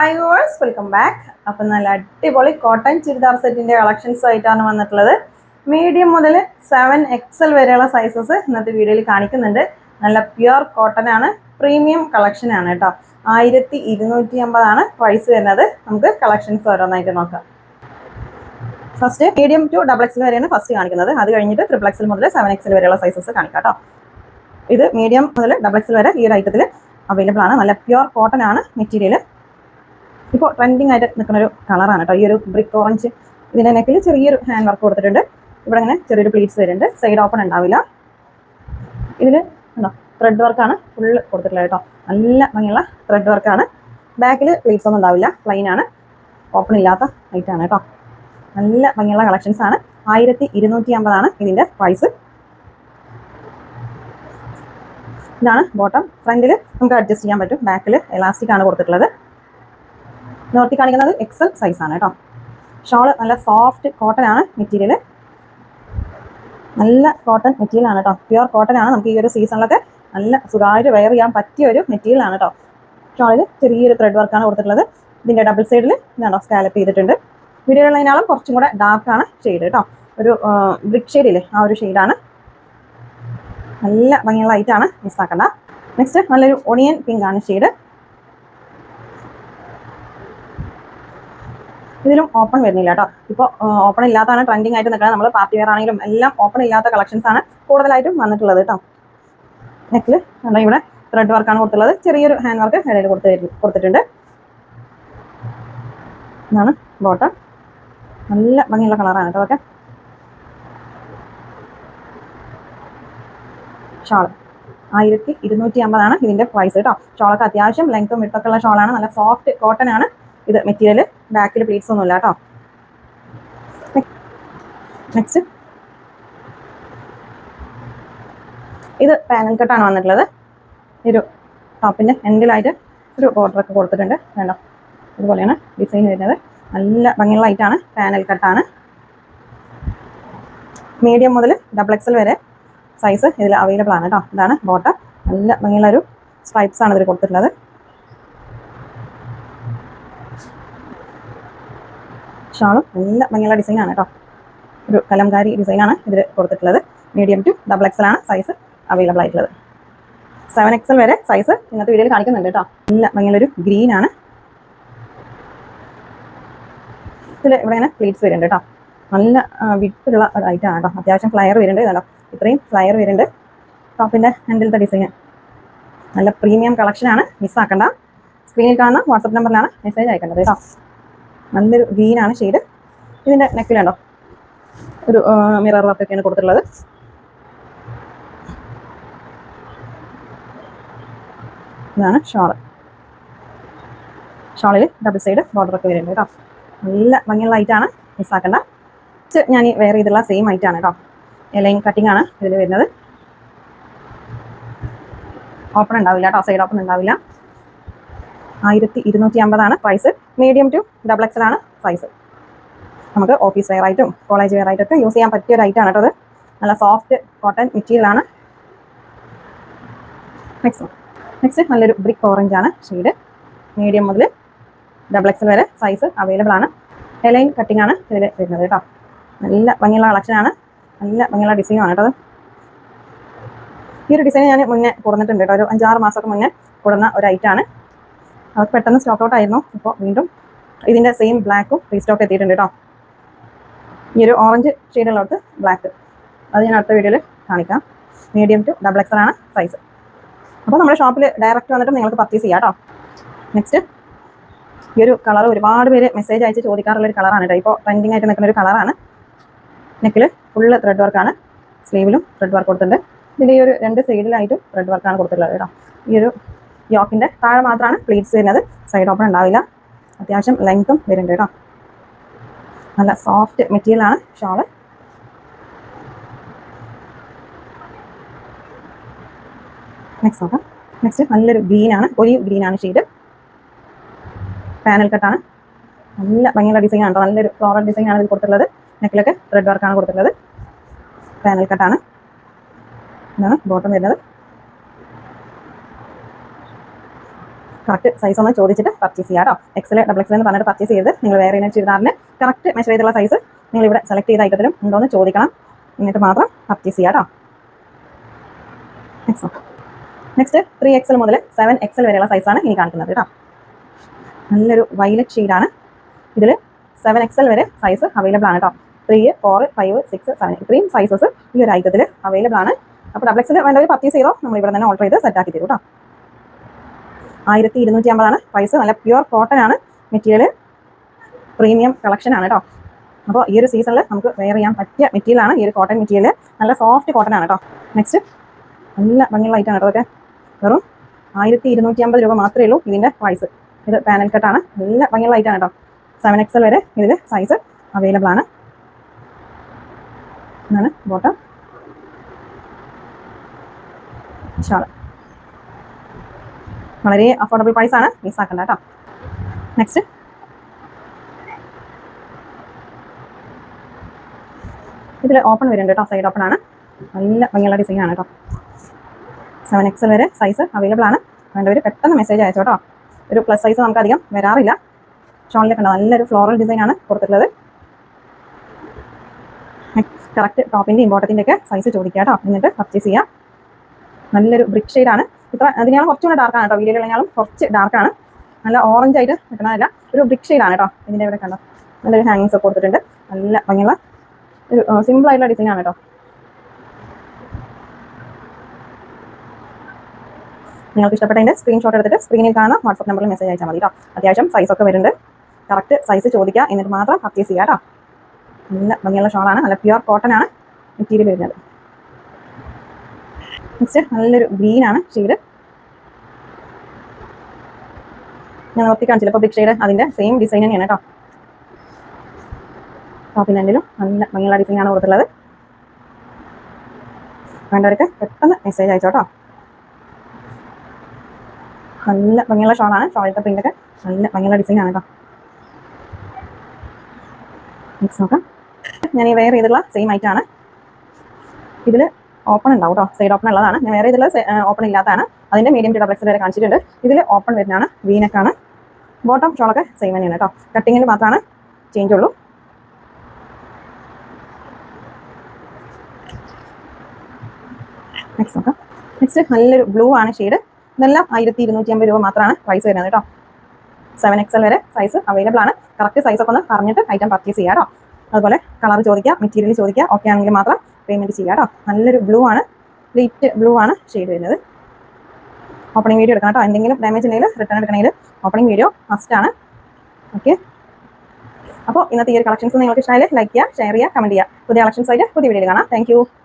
Hi verse welcome back അപ്പം നല്ല അടിപൊളി കോട്ടൺ ചുരിദാർ സെറ്റിന്റെ കളക്ഷൻസ് ആയിട്ടാണ് വന്നിട്ടുള്ളത്. മീഡിയം മുതൽ സെവൻ എക്സൽ വരെയുള്ള സൈസസ് ഇന്നത്തെ വീഡിയോയിൽ കാണിക്കുന്നുണ്ട്. നല്ല പ്യുർ കോട്ടൺ ആണ് പ്രീമിയം കളക്ഷൻ ആണ് കേട്ടോ. ആയിരത്തി ഇരുന്നൂറ്റി അമ്പതാണ് പ്രൈസ് വരുന്നത്. നമുക്ക് കളക്ഷൻസ് ഓരോന്നായിട്ട് നോക്കാം. First medium to double XL വരെയാണ് ഫസ്റ്റ് കാണിക്കുന്നത്. അത് കഴിഞ്ഞിട്ട് ട്രിപ്പിൾ എക്സൽ മുതൽ സെവൻ എക്സൽ വരെയുള്ള സൈസസ് കാണിക്കാം കേട്ടോ. ഇത് മീഡിയം മുതൽ ഡബിൾ എക്സൽ വരെ ഈ ഒരു ഐറ്റത്തിൽ അവൈലബിൾ ആണ്. നല്ല പ്യുർ കോട്ടൺ ആണ് മെറ്റീരിയൽ ഇപ്പോൾ ട്രെൻഡിങ് ആയിട്ട് നിൽക്കുന്ന ഒരു കളറാണ് കേട്ടോ ഈ ഒരു ബ്രിക്ക് ഓറഞ്ച് ഇതിന്റെ നെക്കിൽ ചെറിയൊരു ഹാൻഡ് വർക്ക് കൊടുത്തിട്ടുണ്ട്. ഇവിടെ അങ്ങനെ ചെറിയൊരു പ്ലീറ്റ്സ് വരുന്നുണ്ട്. സൈഡ് ഓപ്പൺ ഉണ്ടാവില്ല. ഇതിൽ ഉണ്ടോ ത്രെഡ് വർക്കാണ് ഫുള്ള് കൊടുത്തിട്ടുള്ളത് കേട്ടോ നല്ല ഭംഗിയുള്ള ത്രെഡ് വർക്കാണ് ബാക്കിൽ പ്ലീറ്റ്സ് ഒന്നും ഉണ്ടാവില്ല. പ്ലെയിൻ ആണ്. ഓപ്പൺ ഇല്ലാത്ത ഐറ്റം ആണ് കേട്ടോ നല്ല ഭംഗിയുള്ള കളക്ഷൻസ് ആണ്. ആയിരത്തി ഇരുന്നൂറ്റി അമ്പതാണ് ഇതിന്റെ പ്രൈസ് ഇതാണ് ബോട്ടം ഫ്രണ്ടിൽ നമുക്ക് അഡ്ജസ്റ്റ് ചെയ്യാൻ പറ്റും. ബാക്കിൽ എലാസ്റ്റിക് ആണ് കൊടുത്തിട്ടുള്ളത്. നോർത്തി കാണിക്കുന്നത് എക്സൽ സൈസ് ആണ് കേട്ടോ. ഷോൾ നല്ല സോഫ്റ്റ് കോട്ടൺ ആണ് മെറ്റീരിയൽ നല്ല കോട്ടൺ മെറ്റീരിയൽ ആണ് കേട്ടോ. പ്യുവർ കോട്ടൺ ആണ്. നമുക്ക് ഈ ഒരു സീസണിലൊക്കെ നല്ല സുഖമായിട്ട് വെയർ ചെയ്യാൻ പറ്റിയ ഒരു മെറ്റീരിയൽ ആണ് കേട്ടോ. ഷോളിൽ ചെറിയൊരു ത്രെഡ് വർക്കാണ് കൊടുത്തിട്ടുള്ളത്. ഇതിന്റെ ഡബിൾ സൈഡിൽ ഇതാണോ സ്കാലപ്പ് ചെയ്തിട്ടുണ്ട്. വീഡിയോയിലുള്ളതിനാളും കുറച്ചും കൂടെ ആണ് ഷെയ്ഡ് കേട്ടോ. ഒരു ബ്രിക് ഷെയ്ഡില്ലേ ആ ഒരു ഷെയ്ഡാണ് നല്ല ഭംഗിയുള്ള ലൈറ്റാണ് മിസ്സാക്കണ്ട നെക്സ്റ്റ് നല്ലൊരു ഒണിയൻ പിങ്ക് ആണ് ഷെയ്ഡ് ഇതിലും ഓപ്പൺ വരുന്നില്ല കേട്ടോ ഇപ്പോൾ ഓപ്പൺ ഇല്ലാത്തതാണ് ട്രെൻഡിങ് ആയിട്ട് നിൽക്കുന്നത് നമ്മൾ പാർട്ടി വെയർ ആണെങ്കിലും എല്ലാം ഓപ്പൺ ഇല്ലാത്ത കളക്ഷൻസ് ആണ് കൂടുതലായിട്ടും വന്നിട്ടുള്ളത് കേട്ടോ നെക്കിൽ നമ്മുടെ ഇവിടെ ത്രെഡ് വർക്കാണ് കൊടുത്തുള്ളത് ചെറിയൊരു ഹാൻഡ് വർക്ക് ഇടയിൽ കൊടുത്ത് കൊടുത്തിട്ടുണ്ട്. ഇതാണ് ബോട്ടം നല്ല ഭംഗിയുള്ള കളറാണ് കേട്ടോ ഓക്കെ ഷാൾ. ആയിരത്തി ഇരുന്നൂറ്റി അമ്പതാണ് ഇതിന്റെ പ്രൈസ് കേട്ടോ ഷോളൊക്കെ അത്യാവശ്യം ലെങ്ത്തും വിട്ടൊക്കെ ഉള്ള ഷോളാണ്. നല്ല സോഫ്റ്റ് കോട്ടൺ ആണ് ഇത് മെറ്റീരിയൽ ബാക്കിൽ പ്ലീറ്റ്സ് ഒന്നുമില്ല കേട്ടോ. നെക്സ്റ്റ് ഇത് പാനൽ കട്ടാണ് വന്നിട്ടുള്ളത്. ഒരു ടോപ്പിന്റെ എൻഡിലായിട്ട് ഒരു ഓർഡർ ഒക്കെ കൊടുത്തിട്ടുണ്ട്. വേണ്ടോ ഇതുപോലെയാണ് ഡിസൈൻ വരുന്നത്. നല്ല ഭംഗിയുള്ള ലൈറ്റാണ് പാനൽ കട്ടാണ് മീഡിയം മുതൽ ഡബിൾ എക്സൽ വരെ സൈസ് ഇതിൽ അവൈലബിൾ ആണ് കേട്ടോ. ഇതാണ് ബോട്ടം നല്ല ഭംഗിയുള്ള ഒരു സ്ട്രൈപ്സ് ആണ് ഇതിൽ കൊടുത്തിട്ടുള്ളത്. ഷാളും നല്ല ഭംഗിയുള്ള ആണ് കേട്ടോ ഒരു കലംകാരി ഡിസൈനാണ് ഇതിൽ കൊടുത്തിട്ടുള്ളത്. മീഡിയം ടു ഡബിൾ എക്സൽ ആണ് സൈസ് അവൈലബിൾ ആയിട്ടുള്ളത്. സെവൻ എക്സൽ വരെ സൈസ് ഇന്നത്തെ വീഡിയോയിൽ കാണിക്കുന്നുണ്ട് കേട്ടോ നല്ല ഭംഗിയുള്ളൊരു ഗ്രീൻ ആണ്. ഇതിൽ ഇവിടെ ഇങ്ങനെ പ്ലീറ്റ്സ് വരുന്നുണ്ട് കേട്ടോ നല്ല വിട്ടുള്ള ഒരു ഐറ്റം ആണ് കേട്ടോ അത്യാവശ്യം ഫ്ലയർ വരുന്നുണ്ട് ഇതല്ലോ ഇത്രയും ഫ്ലയർ വരുന്നുണ്ട്. ടോപ്പിന്റെ ഹാൻഡിലത്തെ ഡിസൈൻ നല്ല പ്രീമിയം കളക്ഷനാണ് മിസ്സാക്കണ്ട സ്ക്രീനിൽ കാണുന്ന വാട്സപ്പ് നമ്പറിലാണ് മെസ്സേജ് അയക്കേണ്ടത് കേട്ടോ നല്ലൊരു ഗ്രീനാണ് ഷെയ്ഡ് ഇതിന്റെ നെക്കിലുണ്ടോ ഒരു മിറർ വർക്കൊക്കെയാണ് കൊടുത്തിട്ടുള്ളത്. ഇതാണ് ഷോൾ ഷോളിൽ ഡബിൾ സൈഡ് ബോർഡർ ഒക്കെ വരുന്നുണ്ട് കേട്ടോ നല്ല ഭംഗിയുള്ള ഐറ്റാണ് മിസ്സാക്കണ്ട ഞാൻ ഈ വെയർ ചെയ്തുള്ള സെയിം ഐറ്റാണ് കേട്ടോ ലൈൻ കട്ടിംഗ് ആണ് ഇതിൽ വരുന്നത്. ഓപ്പൺ ഉണ്ടാവില്ല കേട്ടോ സൈഡ് ഓപ്പൺ ഉണ്ടാവില്ല. ആയിരത്തി ഇരുന്നൂറ്റി അമ്പതാണ് price medium to double XL ആണ് സൈസ് നമുക്ക് ഓഫീസ് വെയർ ആയിട്ടും കോളേജ് വെയർ ആയിട്ടൊക്കെ യൂസ് ചെയ്യാൻ പറ്റിയ ഒരു ഐറ്റാണ് കേട്ടോ അത് നല്ല സോഫ്റ്റ് കോട്ടൺ മെറ്റീരിയൽ ആണ്. നെക്സ്റ്റ് നെക്സ്റ്റ് നല്ലൊരു ബ്രിക്ക് ഓറഞ്ച് ആണ് ഷെയ്ഡ് മീഡിയം മുതൽ ഡബിൾ എക്സൽ വരെ സൈസ് അവൈലബിൾ ആണ്. എലൈൻ കട്ടിംഗ് ആണ് ഇതിൽ വരുന്നത് കേട്ടോ. നല്ല ഭംഗിയുള്ള കളക്ഷനാണ് ആണ്. നല്ല ഭംഗിയുള്ള ഡിസൈൻ ആണ് കേട്ടോ ഈ ഒരു ഡിസൈൻ ഞാൻ മുന്നേ കൊടുത്തിട്ടുണ്ട് കേട്ടോ. ഒരു അഞ്ചാറ് മാസമൊക്കെ മുന്നേ കൊടുന്ന ഒരു ഐറ്റാണ് അത് പെട്ടെന്ന് സ്റ്റോക്ക് ഔട്ട് ആയിരുന്നു. ഇപ്പോൾ വീണ്ടും ഇതിന്റെ സെയിം ബ്ലാക്കും റീസ്റ്റോക്ക് എത്തിയിട്ടുണ്ട് കേട്ടോ ഈ ഒരു ഓറഞ്ച് ഷെയ്ഡുള്ളവർക്ക് ബ്ലാക്ക് അത് ഞാൻ അടുത്ത വീഡിയോയിൽ കാണിക്കാം. മീഡിയം ടു ഡബിൾ എക്സൽ ആണ് സൈസ് അപ്പോൾ നമ്മുടെ ഷോപ്പിൽ ഡയറക്റ്റ് വന്നിട്ട് നിങ്ങൾക്ക് പർച്ചേസ് ചെയ്യാം കേട്ടോ നെക്സ്റ്റ് ഈ ഒരു കളർ ഒരുപാട് പേര് മെസ്സേജ് അയച്ച് ചോദിക്കാറുള്ള ഒരു കളറാണ് കേട്ടോ ഇപ്പോൾ ട്രെൻഡിങ് ആയിട്ട് നിൽക്കുന്ന ഒരു കളറാണ് നെക്കിൽ ഫുള്ള് ത്രെഡ് വർക്കാണ് സ്ലീവിലും ത്രെഡ് വർക്ക് കൊടുത്തിട്ടുണ്ട്. ഇതിന്റെ ഈ ഒരു രണ്ട് സൈഡിലായിട്ടും ത്രെഡ് വർക്കാണ് കൊടുത്തിട്ടുള്ളത് കേട്ടോ ഈ ഒരു യോക്കിന്റെ താഴെ മാത്രമാണ് പ്ലീറ്റ്സ് വരുന്നത്. സൈഡ് ഓപ്പൺ ഉണ്ടാവില്ല. അത്യാവശ്യം ലെങ്ത്തും വരുന്നുണ്ട് കേട്ടോ നല്ല സോഫ്റ്റ് മെറ്റീരിയൽ ആണ് ഷോൾ. നെക്സ്റ്റ് നോക്കാം. നെക്സ്റ്റ് നല്ലൊരു ഗ്രീൻ ആണ്. ഒരു ഗ്രീൻ ആണ് ഷെയ്ഡ് പാനൽ കട്ടാണ് നല്ല ഭംഗിയുള്ള ഡിസൈൻ ആണ് നല്ലൊരു ഫ്ലോറൽ ഡിസൈൻ ആണ് ഇതിൽ കൊടുത്തിട്ടുള്ളത്. നെക്കിലൊക്കെ ത്രെഡ് വർക്കാണ് കൊടുത്തിട്ടുള്ളത്. പാനൽ കട്ടാണ് ബോട്ടം വരുന്നത്. കറക്റ്റ് സൈസ് ഒന്ന് ചോദിച്ചിട്ട് പർച്ചേസ് ചെയ്യാം എക്സൽ ഡബിൾ എക്സൽ എന്ന് പറഞ്ഞിട്ട് പർച്ചേസ് ചെയ്ത് നിങ്ങൾ വേറെ ഇനം ചുരിദാറിന് കറക്റ്റ് മെഷർ ചെയ്തുള്ള സൈസ് നിങ്ങൾ ഇവിടെ സെലക്ട് ചെയ്ത ഐറ്റത്തിലും ഉണ്ടോ എന്ന് ചോദിക്കണം. എന്നിട്ട് മാത്രം പർച്ചേസ് ചെയ്യാം നെക്സ്റ്റ് ത്രീ എക്സൽ മുതൽ സെവൻ എക്സൽ വരെയുള്ള സൈസാണ് ഇനി കാണിക്കുന്നത് കേട്ടോ നല്ലൊരു വൈലറ്റ് ഷെയ്ഡാണ് ഇതിൽ സെവൻ എക്സൽ വരെ സൈസ് അവൈലബിൾ ആണ് കേട്ടോ three four five six seven ഇത്രയും സൈസസ് ഈ ഒരു ഐറ്റത്തിൽ അവൈലബിൾ ആണ്. അപ്പോൾ ഡബിൾ എക്സൽ വേണ്ടവർ പർച്ചേസ് ചെയ്തോ. നമ്മൾ ഇവിടെ തന്നെ ഓർഡർ ചെയ്ത് സെറ്റാക്കി തരും കേട്ടോ ആയിരത്തി ഇരുന്നൂറ്റി അമ്പതാണ് പ്രൈസ് നല്ല പ്യുവർ കോട്ടൺ ആണ്. മെറ്റീരിയൽ പ്രീമിയം കളക്ഷൻ ആണ് കേട്ടോ അപ്പോൾ ഈ ഒരു സീസണിൽ നമുക്ക് വെയർ ചെയ്യാൻ പറ്റിയ മെറ്റീരിയൽ ആണ് ഈ ഒരു കോട്ടൺ മെറ്റീരിയൽ നല്ല സോഫ്റ്റ് കോട്ടൺ ആണ് കേട്ടോ നെക്സ്റ്റ് നല്ല ഭംഗിയുള്ള ഐറ്റം ആണ് കേട്ടോ വെറും ആയിരത്തി ഇരുന്നൂറ്റി അമ്പത് രൂപ മാത്രമേ ഉള്ളൂ ഇതിന്റെ പ്രൈസ് ഇത് പാനൽ കട്ടാണ് നല്ല ഭംഗിയുള്ള ഐറ്റം കേട്ടോ സെവൻ എക്സൽ വരെ ഇതിൽ സൈസ് അവൈലബിൾ ആണ്. എന്നാണ് ബോട്ടം ഷാൾ. വളരെ അഫോർഡബിൾ പ്രൈസ് ആണ്. മിസ്സാക്കണ്ട കേട്ടോ. നെക്സ്റ്റ് ഇതിൽ ഓപ്പൺ വരുന്നുണ്ട് കേട്ടോ. സൈഡ് ഓപ്പൺ ആണ്. നല്ല ഭംഗിയുള്ള ഡിസൈൻ ആണ് കേട്ടോ. സെവൻ എക്സൽ വരെ സൈസ് അവൈലബിൾ ആണ്. വേണ്ടവർ പെട്ടെന്ന് മെസ്സേജ് അയച്ചു കേട്ടോ. ഒരു പ്ലസ് സൈസ് നമുക്ക് അധികം വരാറില്ല. ഷോണിലൊക്കെ ഉണ്ട് നല്ലൊരു ഫ്ലോറൽ ഡിസൈൻ ആണ് കൊടുത്തിട്ടുള്ളത്. കറക്റ്റ് ടോപ്പിന്റെ ഇമ്പോർട്ടത്തിന്റെ ഒക്കെ സൈസ് ചോദിക്കുക കേട്ടോ. എന്നിട്ട് പർച്ചേസ് ചെയ്യാം. നല്ലൊരു ബ്രിക്ക് ഷെയ്ഡാണ് ഇത്ര അതിനാണ് കുറച്ചുകൂടെ ഡാർക്കാണ് കേട്ടോ. വീഡിയോയിലെങ്കിലും കുറച്ച് ഡാർക്കാണ് നല്ല ഓറഞ്ച് ആയിട്ട് കിട്ടണതല്ല ഒരു ഷെയ്ഡാണ് കേട്ടോ. ഇതിന്റെ ഇവിടെ കണ്ടോ? നല്ലൊരു ഹാങ്ങിങ്സ് ഒക്കെ കൊടുത്തിട്ടുണ്ട്. നല്ല ഭംഗിയുള്ള ഒരു സിമ്പിൾ ആയിട്ടുള്ള ഡിസൈൻ ആണ് കേട്ടോ. നിങ്ങൾക്ക് ഇഷ്ടപ്പെട്ടതിന്റെ സ്ക്രീൻഷോട്ട് എടുത്തിട്ട് സ്ക്രീനിൽ കാണുന്ന വാട്സപ്പ് നമ്പറിൽ മെസ്സേജ് അയച്ചാൽ മതി കേട്ടോ. അത്യാവശ്യം സൈസൊക്കെ വരുന്നുണ്ട്. കറക്റ്റ് സൈസ് ചോദിക്കുക എന്നിട്ട് മാത്രം പർച്ചേസ് ചെയ്യുക കേട്ടോ. നല്ല ഭംഗിയുള്ള ഷോളാണ് നല്ല പ്യുവർ കോട്ടൺ ആണ് മെറ്റീരിയൽ വരുന്നത്. നെക്സ്റ്റ് നല്ലൊരു ഗ്രീൻ ആണ് ഷെയ്ഡ് ഞാൻ നോക്കി കാണിച്ചില്ല. പബ്ലിക് ഷെയ്ഡ് അതിന്റെ സെയിം ഡിസൈൻ തന്നെയാണ് കേട്ടോ. ടോപ്പിന്റെ എന്തെങ്കിലും നല്ല ഭംഗിയുള്ള ഡിസൈൻ ആണ് കൊടുത്തുള്ളത് വേണ്ടവർക്ക് പെട്ടെന്ന് മെസ്സേജ് അയച്ചോട്ടോ നല്ല ഭംഗിയുള്ള ഷോളാണ് ഷോളിന്റെ പ്രിന്റൊക്കെ നല്ല ഭംഗിയുള്ള ഡിസൈൻ ആണ് കേട്ടോ. നോക്കാം. ഞാൻ ഈ വെയർ ചെയ്തിട്ടുള്ള സെയിം ആയിട്ടാണ് ഇതിൽ ഓപ്പൺ ഉണ്ടാവും കേട്ടോ സൈഡ് ഓപ്പൺ ഉള്ളതാണ്. ഞാൻ വേറെ ഇതിൽ ഓപ്പൺ ഇല്ലാത്തതാണ്. അതിന്റെ മീഡിയം ടു ഡബിൾ എക്സൽ വരെ കാണിച്ചിട്ടുണ്ട്. ഇതിൽ ഓപ്പൺ വരുന്നതാണ് വീനക്കാണ് ബോട്ടം ഷോളൊക്കെ സെയിം തന്നെയാണ് കേട്ടോ കട്ടിങ്ങിന് മാത്രമാണ് ചേഞ്ച് ഉള്ളൂ. നെക്സ്റ്റ് നോക്കാം. നെക്സ്റ്റ് നല്ലൊരു ബ്ലൂ ആണ് ഷെയ്ഡ് ഇതെല്ലാം ആയിരത്തി ഇരുന്നൂറ്റി അമ്പത് രൂപ മാത്രമാണ് പ്രൈസ് വരുന്നത് കേട്ടോ സെവൻ എക്സൽ വരെ സൈസ് അവൈലബിൾ ആണ്. കറക്റ്റ് സൈസ് ഒക്കെ ഒന്ന് പറഞ്ഞിട്ട് ഐറ്റം പർച്ചേസ് ചെയ്യാം കേട്ടോ അതുപോലെ കളർ ചോദിക്കുക മെറ്റീരിയൽ ചോദിക്കുക ഓക്കെ ആണെങ്കിൽ മാത്രം പേയ്മെന്റ് ചെയ്യുക കേട്ടോ. നല്ലൊരു ബ്ലൂ ആണ്. ലൈറ്റ് ബ്ലൂ ആണ് ഷെയ്ഡ് വരുന്നത്. ഓപ്പണിംഗ് വീഡിയോ എടുക്കണം കേട്ടോ. എന്തെങ്കിലും ഡാമേജ് ഉണ്ടെങ്കിൽ റിട്ടേൺ എടുക്കണമെങ്കിൽ ഓപ്പണിംഗ് വീഡിയോ മസ്റ്റ് ആണ്. ഓക്കെ അപ്പോൾ ഇന്നത്തെ ഈ ഒരു കളക്ഷൻസ് നിങ്ങൾക്ക് ഇഷ്ടമായാലും ലൈക്ക് ചെയ്യുക ഷെയർ ചെയ്യുക കമന്റ് ചെയ്യുക. പുതിയ കളക്ഷൻസ് ആയിട്ട് പുതിയ വീഡിയോ കാണാം. താങ്ക്